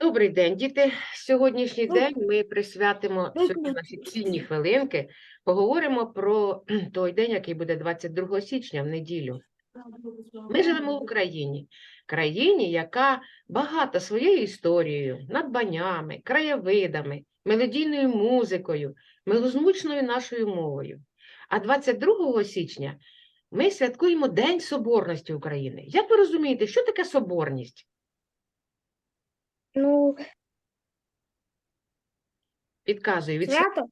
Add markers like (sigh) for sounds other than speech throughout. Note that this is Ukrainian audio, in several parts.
Добрий день, діти. Сьогоднішній день ми присвятимо сьогодні наші цінні хвилинки. Поговоримо про (clears throat) той день, який буде 22 січня в неділю. Ми живемо в Україні, країні, яка багата своєю історією, надбаннями, краєвидами, мелодійною музикою, милозвучною нашою мовою. А 22 січня ми святкуємо День Соборності України. Як ви розумієте, що таке соборність? ну Підказую, від, слова- свято.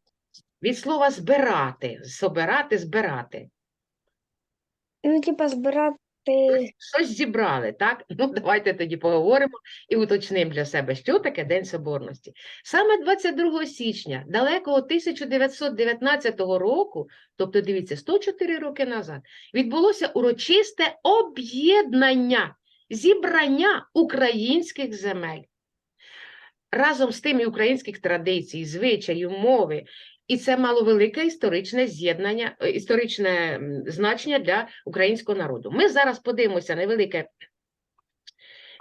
від слова збирати, собирати, збирати. Ну, типа збирати. Щось зібрали, так? (laughs) Ну, давайте тоді поговоримо і уточнимо для себе, що таке День Соборності. Саме 22 січня далекого 1919 року, тобто дивіться, 104 роки назад, відбулося урочисте об'єднання, зібрання українських земель. Разом з тим і українських традицій, звичаїв, мови, і це мало велике історичне з'єднання, е, історичне значення для українського народу. Ми зараз подивимося невелике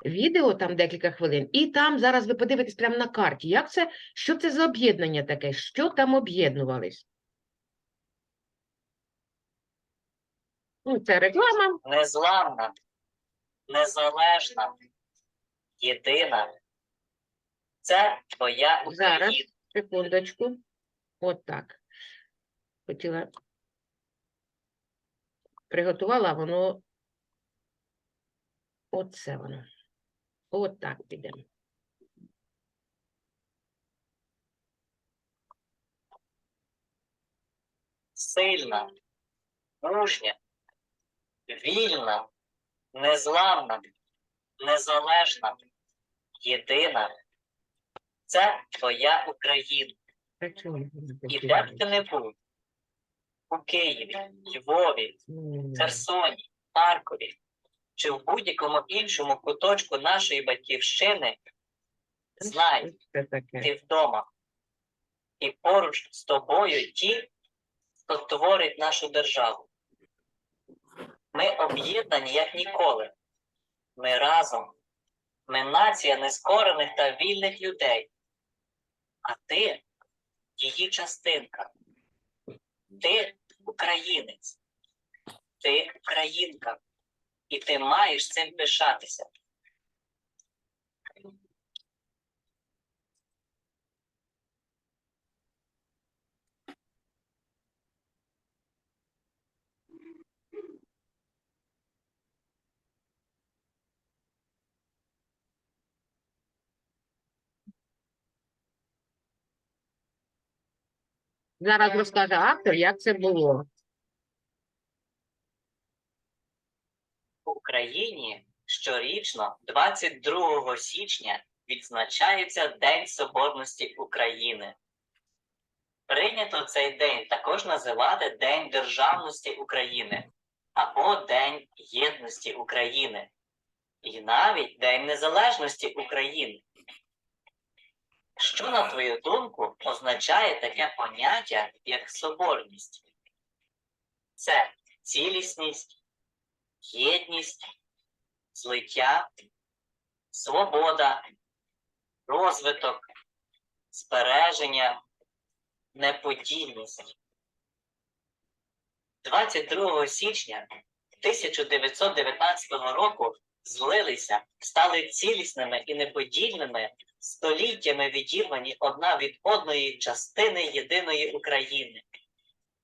відео, там декілька хвилин, і там зараз ви подивитесь прямо на карті. Як це, що це за об'єднання таке? Що там об'єднувались? Ну, це реклама. незламна, незалежна, єдина. Це твоя Зараз. Секундочку. От так. Хотіла. Приготувала, воно. Оце воно. От так підемо. сильна, мужня, вільна, незламна, незалежна, єдина. Це твоя Україна. І де б ти не був у Києві, Львові, Херсоні, Харкові чи в будь-якому іншому куточку нашої батьківщини, знай, це таке? ти вдома. І поруч з тобою ті, хто творить нашу державу. Ми об'єднані як ніколи. Ми разом. Ми нація нескорених та вільних людей. А ти її частинка. Ти українець. Ти українка. І ти маєш цим пишатися. Зараз розкаже автор, як це було. В Україні щорічно, 22 січня, відзначається День Соборності України. Прийнято цей день також називати День Державності України або День Єдності України, і навіть День Незалежності України. Що, на твою думку, означає таке поняття, як соборність? Це цілісність, єдність, злиття, свобода, розвиток, збереження, неподільність. 22 січня 1919 року злилися, стали цілісними і неподільними, століттями відірвані одна від одної частини єдиної України.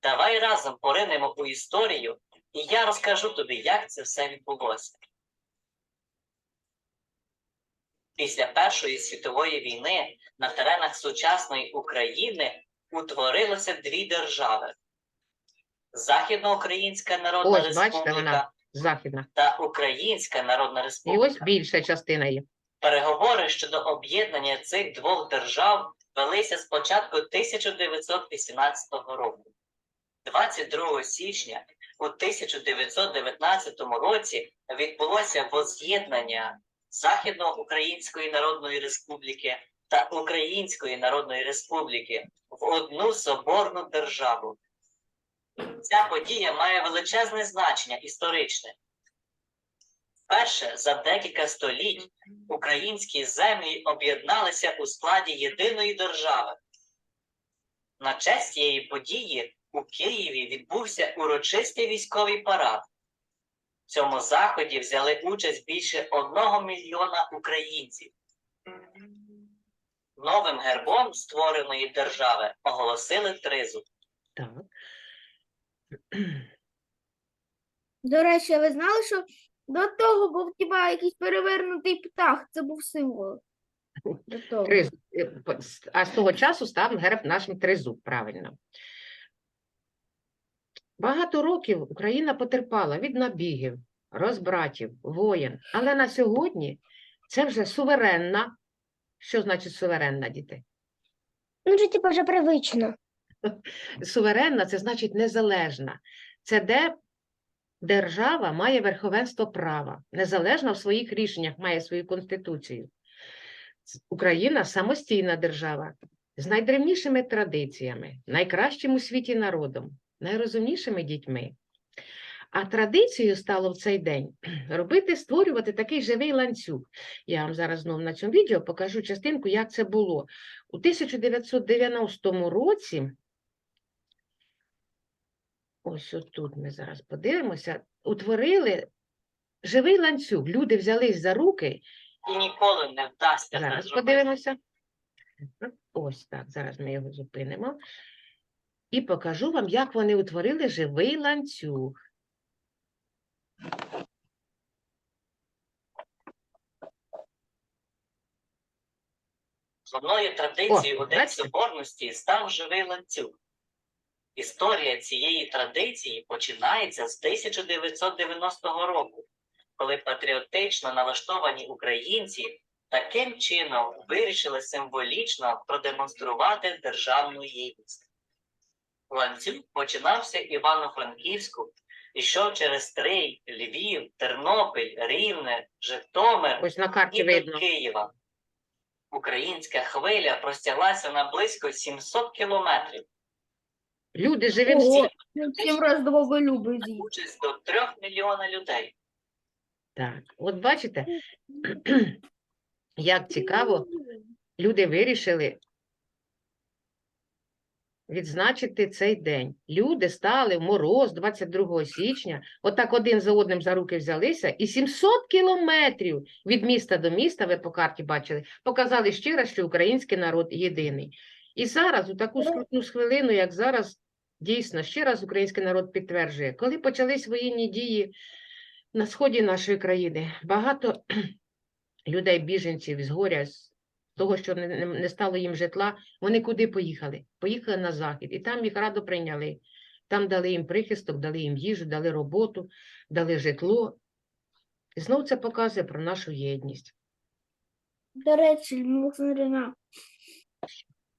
Давай разом поринемо у історію і я розкажу тобі, як це все відбулося. Після Першої світової війни на теренах сучасної України утворилося дві держави: Західноукраїнська Народна Ось, бачите, Республіка вона. Західна. та Українська Народна І Республіка. ось більша частина є. Переговори щодо об'єднання цих двох держав велися з початку 1918 року. 22 січня у 1919 році відбулося воз'єднання Західноукраїнської Народної Республіки та Української Народної Республіки в одну соборну державу. Ця подія має величезне значення історичне. Вперше за декілька століть українські землі об'єдналися у складі єдиної держави. На честь цієї події у Києві відбувся урочистий військовий парад. В цьому заході взяли участь більше одного мільйона українців. Новим гербом створеної держави оголосили тризуб. Так. До речі, ви знали, що до того був типа якийсь перевернутий птах, це був символ. До того. Тризуб. Е, А з того часу став герб нашим тризуб, правильно. Багато років Україна потерпала від набігів, розбратів, воєн. Але на сьогодні це вже суверенна. Що значить суверенна, діти? Ну, вже типа вже привично. (laughs) Суверенна це значить незалежна. Це де держава має верховенство права, незалежна в своїх рішеннях, має свою конституцію. Україна самостійна держава з найдревнішими традиціями, найкращим у світі народом, найрозумнішими дітьми. А традицією стало в цей день (clears throat) робити, створювати такий живий ланцюг. Я вам зараз знову на цьому відео покажу частинку, як це було. У 1990 році Ось отут ми зараз подивимося. Утворили живий ланцюг. Люди взялись за руки. І ніколи не вдасться Зараз зробити. подивимося. Ось так. Зараз ми його зупинимо. І покажу вам, як вони утворили живий ланцюг. Головною традицією О, у День бачите? Соборності став живий ланцюг. Історія цієї традиції починається з 1990 року, коли патріотично налаштовані українці таким чином вирішили символічно продемонструвати державну єдність. Ланцюг починався Івано-Франківську, йшов через Стрий, Львів, Тернопіль, Рівне, Житомир Ось на карті і до видно. Києва. Українська хвиля простяглася на близько 700 кілометрів. Люди живим Ого. всі. Сім разів довго любить. Участь до 3 мільйона людей. Так, от бачите, (clears throat) як цікаво, люди вирішили відзначити цей день. Люди стали в мороз 22 січня, отак один за одним за руки взялися, і 700 кілометрів від міста до міста, ви по карті бачили, показали ще раз, що український народ єдиний. І зараз, у таку скрутну хвилину, як зараз, дійсно, ще раз український народ підтверджує, коли почались воєнні дії на сході нашої країни, багато (clears throat) людей, біженців з горя, з того, що не, стало їм житла, вони куди поїхали? Поїхали на захід, і там їх радо прийняли. Там дали їм прихисток, дали їм їжу, дали роботу, дали житло. І знов це показує про нашу єдність. До речі, Олександрівна,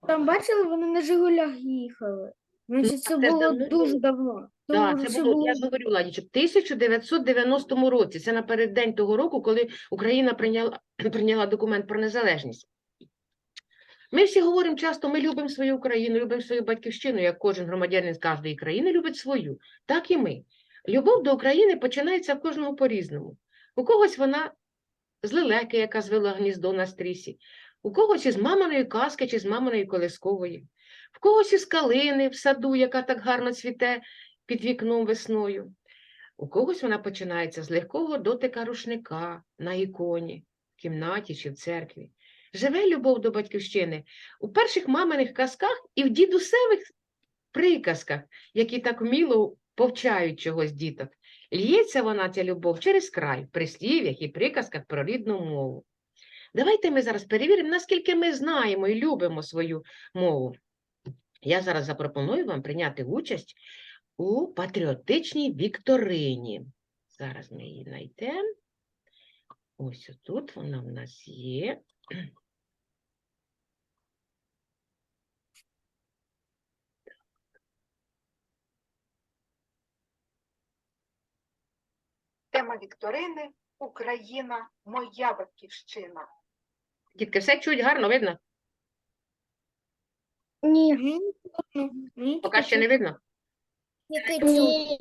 там бачили, вони на Жигулях їхали. Значить, це Ну, це було давно дуже давно. Тому це було, я ж говорю, Ладічок, в 1990 році, це напереддень того року, коли Україна прийняла, (clears throat) прийняла документ про незалежність. Ми всі говоримо часто, ми любимо свою Україну, любимо свою батьківщину, як кожен громадянин з кожної країни любить свою. Так і ми. Любов до України починається в кожного по-різному. У когось вона з лелеки, яка звела гніздо на стрісі, у когось із маминої казки чи з маминої колискової, в когось із калини в саду, яка так гарно цвіте під вікном весною. У когось вона починається з легкого дотика рушника на іконі, в кімнаті чи в церкві. Живе любов до батьківщини у перших маминих казках і в дідусевих приказках, які так вміло повчають чогось діток. Лється вона, ця любов, через край, в прислів'ях і приказках про рідну мову. Давайте ми зараз перевіримо, наскільки ми знаємо і любимо свою мову. Я зараз запропоную вам прийняти участь у патріотичній вікторині. Зараз ми її знайдемо. Ось тут вона в нас є. Тема вікторини Україна, моя батьківщина. Дітки, все чують гарно, видно? Ні. Поки ще не видно. Ні.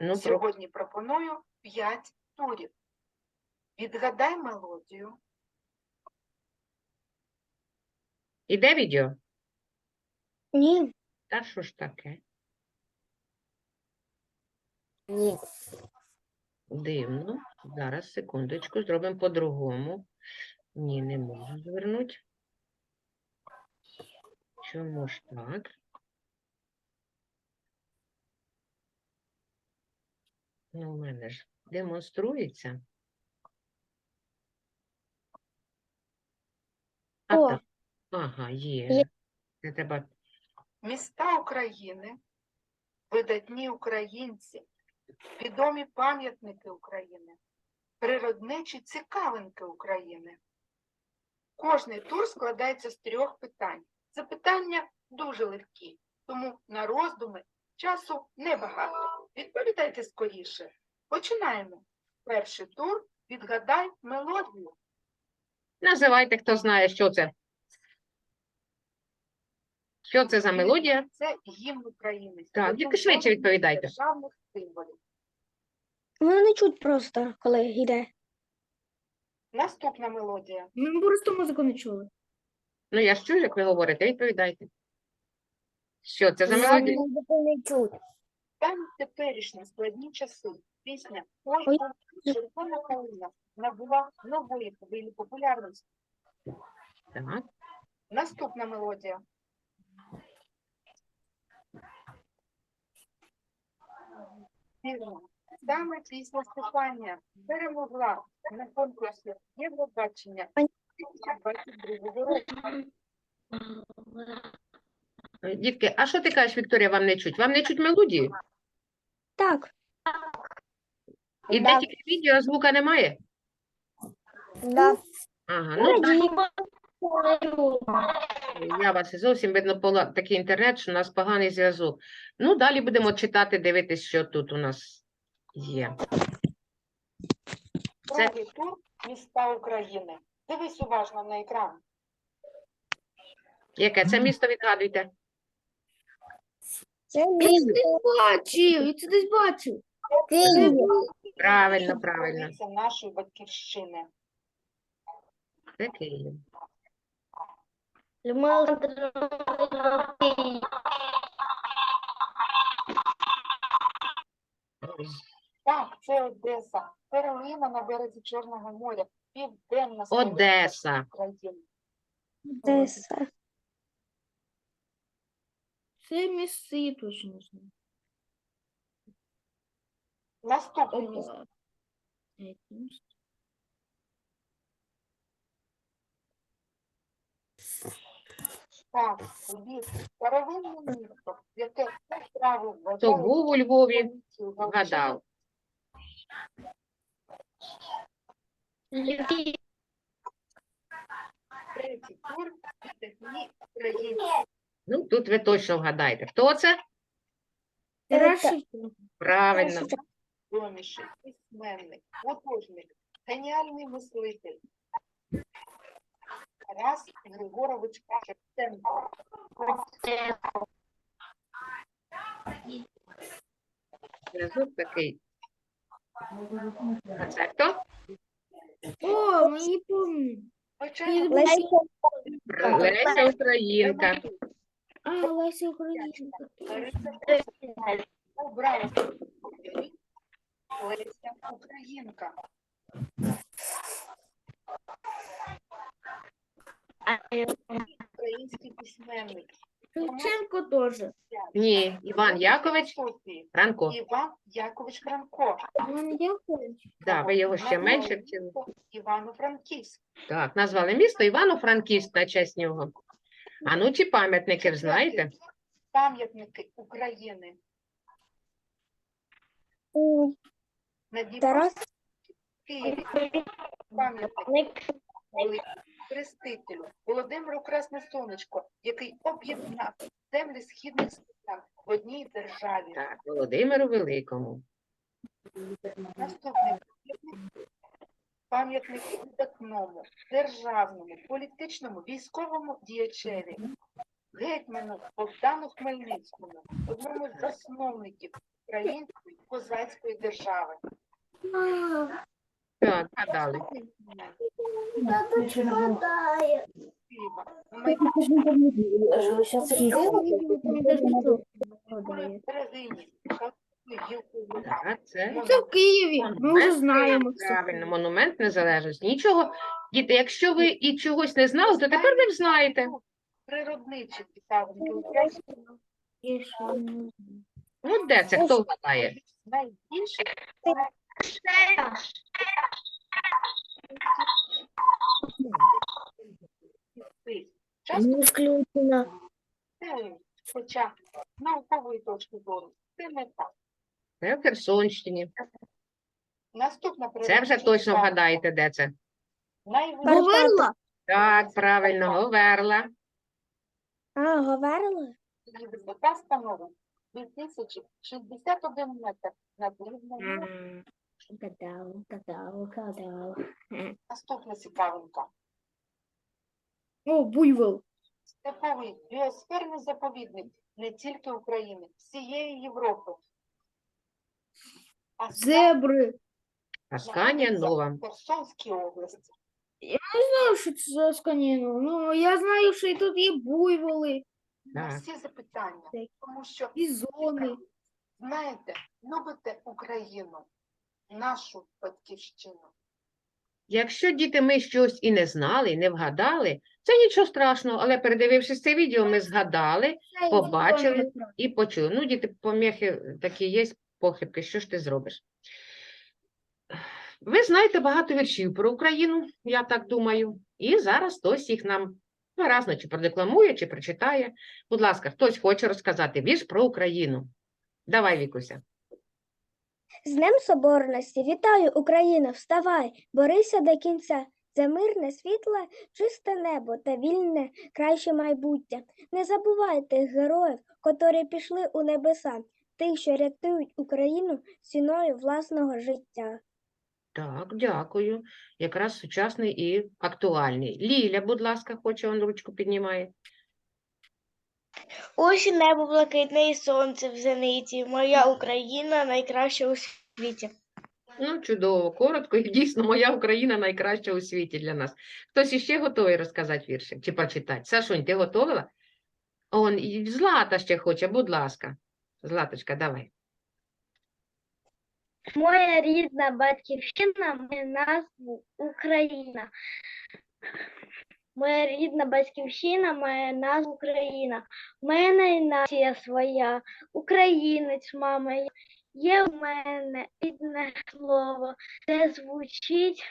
Ну, про... Сьогодні пропоную 5 турів. Відгадай мелодію. Іде відео? Ні. Та що ж таке? Ні. Дивно. Зараз, секундочку, зробимо по-другому. Ні, не можу звернути. Чому ж так? Ну, у мене ж демонструється. А О. так. Ага, є. Є. Це треба Міста України, видатні українці, відомі пам'ятники України, природничі цікавинки України. Кожний тур складається з трьох питань. Запитання дуже легкі, тому на роздуми часу небагато. Відповідайте скоріше. Починаємо. Перший тур відгадай мелодію. Називайте, хто знає, що це. Що це за мелодія? Це гімн України. Так, тільки швидше відповідайте. Державних символів. Воно не чуть просто, коли йде. Наступна мелодія. Ми просто музику не чули. Ну, я ж чую, як ви говорите, відповідайте. Що це за мелодія? Там теперішні складні часи. Пісня «Ой, червона калина» набула нової хвилі популярності. Так. Наступна мелодія. Вірно. Саме пісня Стефанія перемогла на конкурсі Євробачення 2022 року. Дітки, а що ти кажеш, Вікторія, вам не чуть? Вам не чуть мелодію? Так, Іде Да. тільки відео, а звука немає? да. Ага, ну я вас зовсім видно пола- такий інтернет, що у нас поганий зв'язок. Ну, далі будемо читати, дивитись, що тут у нас є. Це- міста України. Дивись уважно на екран. Яке це місто відгадуйте? Це десь бачив, я це десь бачив. Київ. Правильно, правильно. Це нашої батьківщини. Це Київ. Так, це Одеса. Перлина на березі Чорного моря. Південна Одеса. України. Одеса. Це місці точно знаю. Наступне місто. Опа. Це. Так, Львів. Старовинне місто, яке все справи То у Львові, вгадав. Львів. Ну, тут ви точно вгадаєте. Хто це? Тарас Правильно. Доміший, письменник, художник, геніальний мислитель. Тарас Григорович Шевченко. Зв'язок такий. А це хто? О, мені помню. Звичайно, Леся Леся Українка. А, Леся Українка. Леся Українка. Український письменник. Шевченко теж. Ні, Іван Якович Франко. Іван Якович Франко. Іван Якович. Да, ви його ще менше вчили. Івано-Франківськ. Так, назвали місто Івано-Франківськ на честь нього. А ну, чи пам'ятники ж знаєте? Пам'ятники України. у На Тарас Києві пам'ятник Хрестителю Володимиру Красне Сонечко, який об'єднав землі східних славян в одній державі. Так, Володимиру Великому. Наступний пам'ятник видатному, державному, політичному, військовому діячеві, гетьману Богдану Хмельницькому, одному з засновників української козацької держави. Так, гадали. Тато складає. Так, це в Києві. Ми вже знаємо. правильно, монумент незалежності. Нічого, діти, якщо ви і чогось не знали, то тепер ви знаєте. природничі цікавинки українські Ну, де це? Хто вгадає? найбільше часто Не включено. хоча з наукової точки зору це не так. Це в Херсонщині. Наступна Це вже точно вгадаєте, де це. Найвища Говорила? Так, правильно, Говерла. А, говорила? висота становить 2061 метр над рівнем моря. Гадала, гадала, гадала. Наступна цікавинка. О, буйвол. Степовий біосферний заповідник не тільки України, всієї Європи. А Зебри. Асканія Нова. в Херсонській області. Я Не знаю, що це за сканіно. Ну, я знаю, що і тут є буйволи, На Так. всі запитання, тому що бізони. знаєте, любите Україну, нашу батьківщину. Якщо діти ми щось і не знали, і не вгадали, це нічого страшного, але передивившись це відео, ми згадали Побачили. і почули. Ну, діти, поміхи такі є, похибки, що ж ти зробиш? Ви знаєте багато віршів про Україну, я так думаю, і зараз хтось їх нам виразно чи продекламує, чи прочитає. Будь ласка, хтось хоче розказати вірш про Україну. Давай, Вікуся. З Днем Соборності вітаю, Україна, вставай, борися до кінця. За мирне, світле, чисте небо та вільне, краще майбуття. Не забувайте героїв, котрі пішли у небеса, тих, що рятують Україну ціною власного життя. Так, дякую. Якраз сучасний і актуальний. Ліля, будь ласка, хоче, он ручку піднімає. Ось і небо блакитне і сонце в зениці. Моя Україна найкраща у світі. Ну, чудово, коротко, і дійсно, моя Україна найкраща у світі для нас. Хтось іще готовий розказати віршик чи прочитати? Сашунь, ти готовила? Он, і Злата ще хоче, будь ласка. Златочка, давай. Моя рідна батьківщина має назву Україна. Моя рідна батьківщина має назву Україна. В мене й нація своя, українець, мама. Є в мене рідне слово, де звучить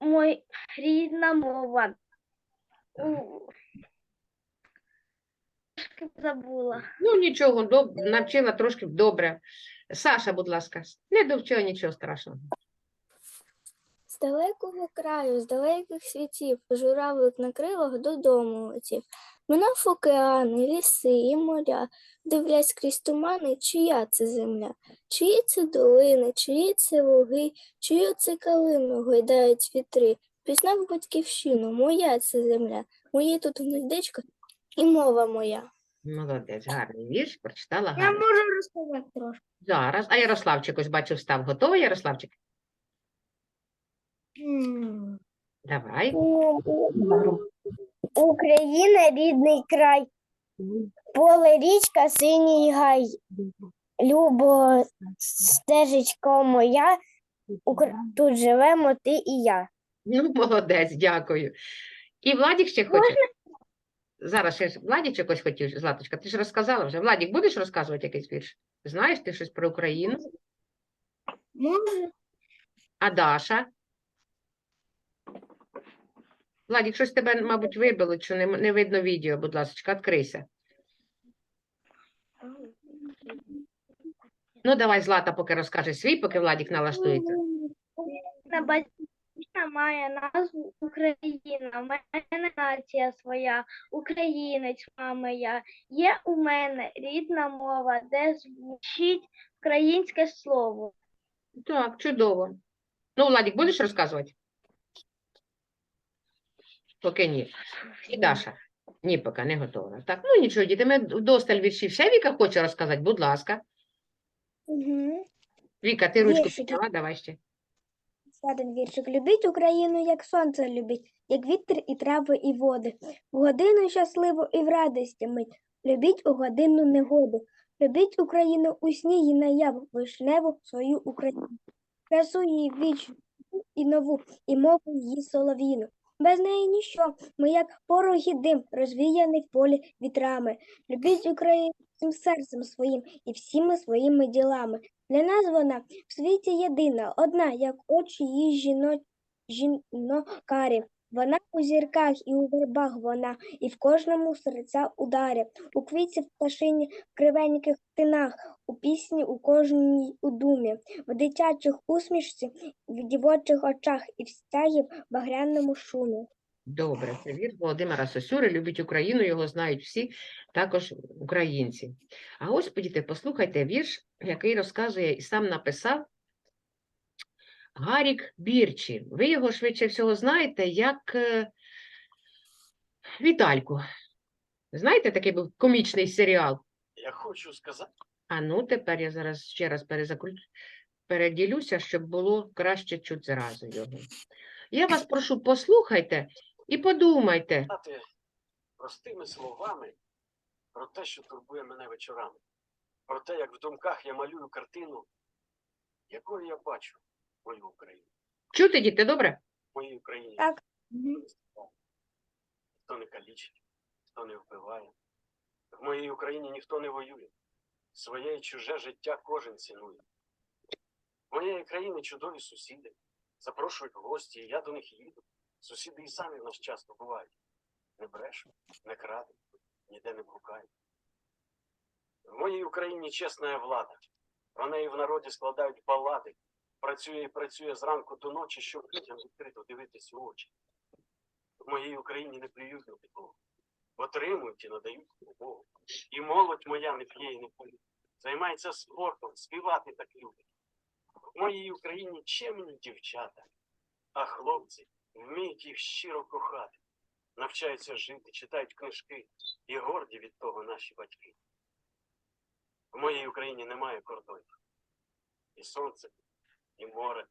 моя рідна мова. У- Трошки забула. Ну, нічого, доб... навчила трошки добре. Саша, будь ласка, не довчила нічого страшного. З далекого краю, з далеких світів, журавлик на крилах додому летів. Минав океани, ліси і моря, дивлясь крізь тумани, чия це земля, чиї це долини, чиї це луги, чию це калину гойдають вітри. Пізнав батьківщину, моя це земля, моє тут гнездечко і мова моя. Молодець, гарний вірш, прочитала Я можу розказати трошки. Зараз. А Ярославчик, ось бачу, встав. Готовий, Ярославчик? Давай. Україна рідний край, поле річка, синій гай. Любо стежечко моя, тут живемо ти і я. Ну, молодець, дякую. І Владік ще хоче. Зараз ще ж Владічок ось хотів, Златочка, ти ж розказала вже. Владік, будеш розказувати якийсь вірш? Знаєш ти щось про Україну? Може, А Даша? Владік, щось тебе, мабуть, вибило, що не, не видно відео, будь ласка, відкрийся. Ну, давай, Злата, поки розкаже свій, поки Владік налаштується. Рідна батьківщина має назву Україна. В мене нація своя, українець, мама я. Є у мене рідна мова, де звучить українське слово. Так, чудово. Ну, Владік, будеш розказувати? Поки ні. І Даша? Ні, поки не готова. Так, ну нічого, діти, ми вдосталь віршів. Ще Віка хоче розказати, будь ласка. Угу. Віка, ти ручку Віршики. підняла, давай ще. Один віршик. Любіть Україну, як сонце любить, як вітер і трави, і води. В годину щасливу і в радості мить. Любіть у годину негоду. Любіть Україну у сні і наяву, вишневу свою Україну. Красу її вічну і нову, і мову її солов'їну. Без неї ніщо, ми як пороги дим, розвіяний в полі вітрами. Любіть Україну всім серцем своїм і всіми своїми ділами. Для нас вона в світі єдина, одна, як очі її жіно... жінокарі. Вона у зірках і у вербах вона, і в кожному серця ударі, у квітці в пташині, в кривеньких тинах, у пісні у кожній у думі, в дитячих усмішці, в дівочих очах і в стягі в багряному шумі. Добре, це вірш Володимира Сосюри. Любить Україну, його знають всі, також українці. А ось, діти, послухайте вірш, який розказує і сам написав Гарік Бірчі. Ви його швидше всього знаєте як е, Вітальку. Знаєте, такий був комічний серіал. Я хочу сказати, А ну, тепер я зараз ще раз перезакру... переділюся, щоб було краще чути зразу його. Я вас прошу, послухайте і подумайте. простими словами про те, що турбує мене вечорами, про те, як в думках я малюю картину, якою я бачу мою Україну. Чути, діти, добре? В моїй Україні Так. ніхто не ніхто не калічить, ніхто не вбиває. В моїй Україні ніхто не воює. Своє і чуже життя кожен цінує. В моєї країни чудові сусіди. Запрошують в гості, і я до них їду. Сусіди і самі в нас часто бувають. Не брешуть, не крадуть, ніде не блукають. В моїй Україні чесна влада. Про неї в народі складають балади. Працює і працює зранку до ночі, щоб людям відкрито дивитись у очі. В моїй Україні не плюють на підлогу. Отримують і надають допомогу. І молодь моя не п'є і не пиє. Займається спортом, співати так любить. В моїй Україні чемні дівчата, а хлопці вміють їх щиро кохати, навчаються жити, читають книжки і горді від того наші батьки. В моїй Україні немає кордонів. І сонце, і море,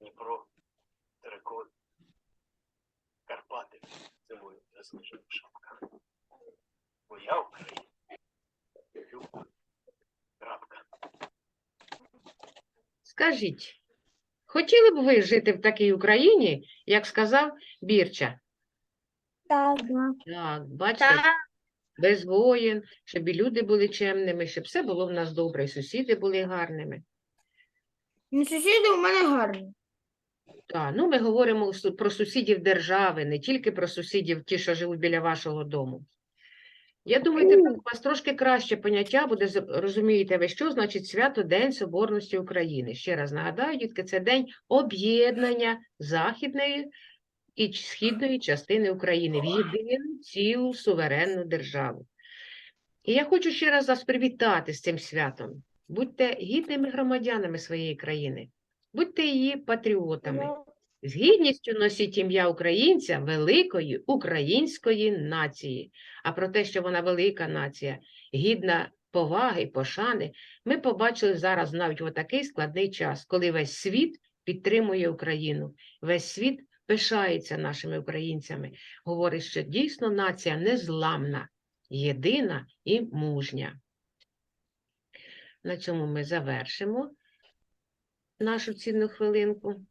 Дніпро, терикон, Карпати зимою в засніжених шапках. Моя Україна. Люба. Крапка. Скажіть, хотіли б ви жити в такій Україні, як сказав Бірча? Так. Так, бачите, без воєн, щоб і люди були чемними, щоб все було в нас добре, і сусіди були гарними. Ну, сусіди у мене гарні. Так, ну ми говоримо су- про сусідів держави, не тільки про сусідів, ті, що живуть біля вашого дому. Я думаю, тепер у вас трошки краще поняття буде, з- розумієте ви, що значить свято День Соборності України. Ще раз нагадаю, дітки, це день об'єднання західної і ч- східної частини України в єдину цілу суверенну державу. І я хочу ще раз вас привітати з цим святом. Будьте гідними громадянами своєї країни, будьте її патріотами. З гідністю носіть ім'я українця великої української нації. А про те, що вона велика нація, гідна поваги, пошани, ми побачили зараз навіть в такий складний час, коли весь світ підтримує Україну, весь світ пишається нашими українцями, говорить, що дійсно нація незламна, єдина і мужня. На цьому ми завершимо нашу цінну хвилинку.